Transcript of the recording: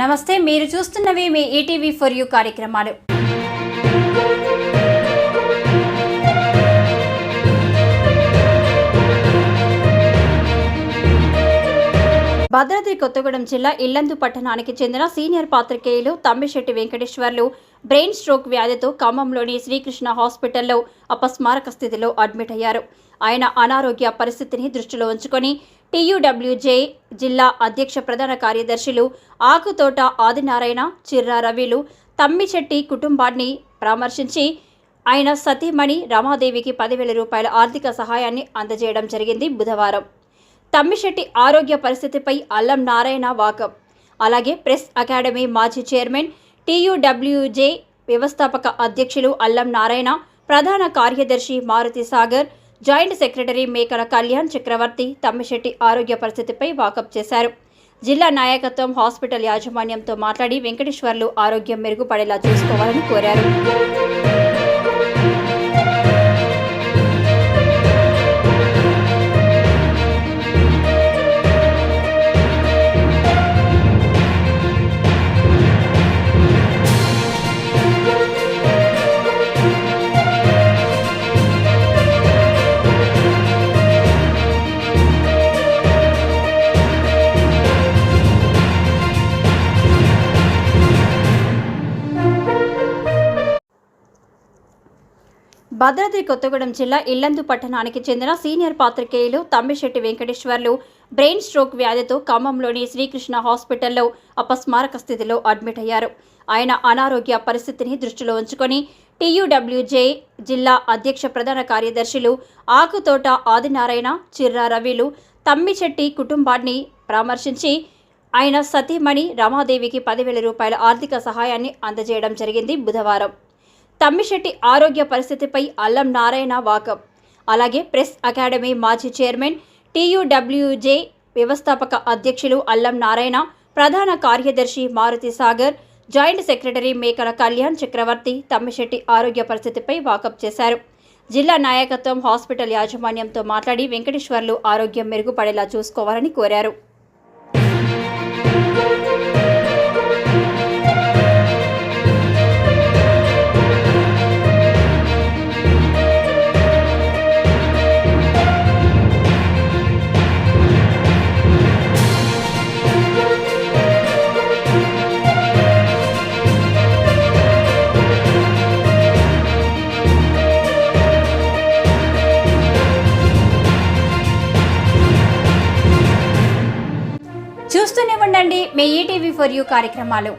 నమస్తే మీరు చూస్తున్నవి మీ ఈటీవీ ఫర్ యూ కార్యక్రమాలు. భద్రాద్రి కొత్తగూడెం జిల్లా ఇల్లందు పట్టణానికి చెందిన సీనియర్ పాత్రికేయులు తమ్మిశెట్టి వెంకటేశ్వర్లు బ్రెయిన్ స్ట్రోక్ వ్యాధితో ఖమ్మంలోని శ్రీకృష్ణ హాస్పిటల్లో అపస్మారక స్థితిలో అడ్మిట్ అయ్యారు. ఆయన అనారోగ్య పరిస్థితిని దృష్టిలో ఉంచుకొని టీయూడబ్ల్యూజే జిల్లా అధ్యక్ష ప్రధాన కార్యదర్శులు ఆకుతోట ఆదినారాయణ చిర్రా రవిలు తమ్మిశెట్టి కుటుంబాన్ని పరామర్శించి ఆయన సతీమణి రమాదేవికి పదివేల రూపాయల ఆర్థిక సహాయాన్ని అందజేయడం జరిగింది బుధవారం. తమ్మిశెట్టి ఆరోగ్య పరిస్థితిపై అల్లం నారాయణ వాకప్ అలాగే ప్రెస్ అకాడమీ మాజీ చైర్మన్ టీయూడబ్ల్యూజే వ్యవస్థాపక అధ్యక్షులు అల్లం నారాయణ ప్రధాన కార్యదర్శి మారుతి సాగర్ జాయింట్ సెక్రటరీ మేకల కళ్యాణ్ చక్రవర్తి తమ్మిశెట్టి ఆరోగ్య పరిస్థితిపై వాకప్ చేశారు. జిల్లా నాయకత్వం హాస్పిటల్ యాజమాన్యంతో మాట్లాడి వెంకటేశ్వర్లు ఆరోగ్యం మెరుగుపడేలా చూసుకోవాలని కోరారు. భద్రాద్రి కొత్తగూడెం జిల్లా ఇల్లందు పట్టణానికి చెందిన సీనియర్ పాత్రికేయులు తమ్మిశెట్టి వెంకటేశ్వర్లు బ్రెయిన్ స్ట్రోక్ వ్యాధితో ఖమ్మంలోని శ్రీకృష్ణ హాస్పిటల్లో అపస్మారక స్థితిలో అడ్మిట్ అయ్యారు. ఆయన అనారోగ్య పరిస్థితిని దృష్టిలో ఉంచుకొని టీయూడబ్ల్యూజే జిల్లా అధ్యక్ష ప్రధాన కార్యదర్శులు ఆకుతోట ఆదినారాయణ చిర్రా రవిలు తమ్మిశెట్టి కుటుంబాన్ని పరామర్శించి ఆయన సతీమణి రమాదేవికి పదివేల రూపాయల ఆర్థిక సహాయాన్ని అందజేయడం జరిగింది బుధవారం. తమ్మిశెట్టి ఆరోగ్య పరిస్థితిపై అల్లం నారాయణ వాకప్ అలాగే ప్రెస్ అకాడమీ మాజీ చైర్మన్ టీయూడబ్ల్యూజే వ్యవస్థాపక అధ్యక్షులు అల్లం నారాయణ ప్రధాన కార్యదర్శి మారుతి సాగర్ జాయింట్ సెక్రటరీ మేకల కళ్యాణ్ చక్రవర్తి తమ్మిశెట్టి ఆరోగ్య పరిస్థితిపై వాకప్ చేశారు. జిల్లా నాయకత్వం హాస్పిటల్ యాజమాన్యంతో మాట్లాడి వెంకటేశ్వర్లు ఆరోగ్యం మెరుగుపడేలా చూసుకోవాలని కోరారు. చూస్తూనే ఉండండి. మీ ఈటీవీ ఫర్ యూ కార్యక్రమాలు.